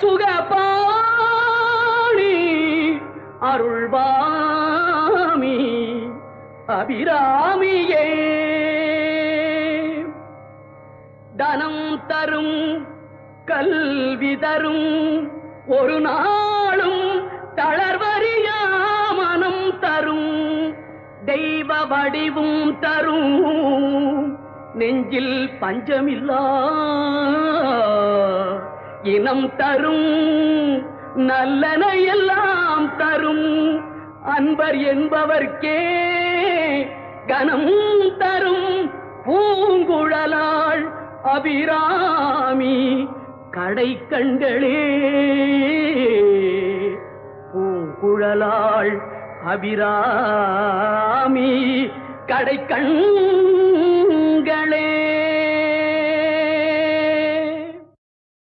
சுகபாணி அருள்வாமி அபிராமியே. தனம் தரும் கல்வி தரும் ஒரு நாளும் தளர்வறியா மனம் தரும். தெய்வ வடிவும் தரும். நெஞ்சில் பஞ்சமில்லா இனம் தரும் நல்லன எல்லாம் தரும். அன்பர் என்பவர்க்கே கனம் தரும். பூங்குழலாள் அபிராமி கடை கண்களே பூங்குழலாள் அபிராமி கடை கண்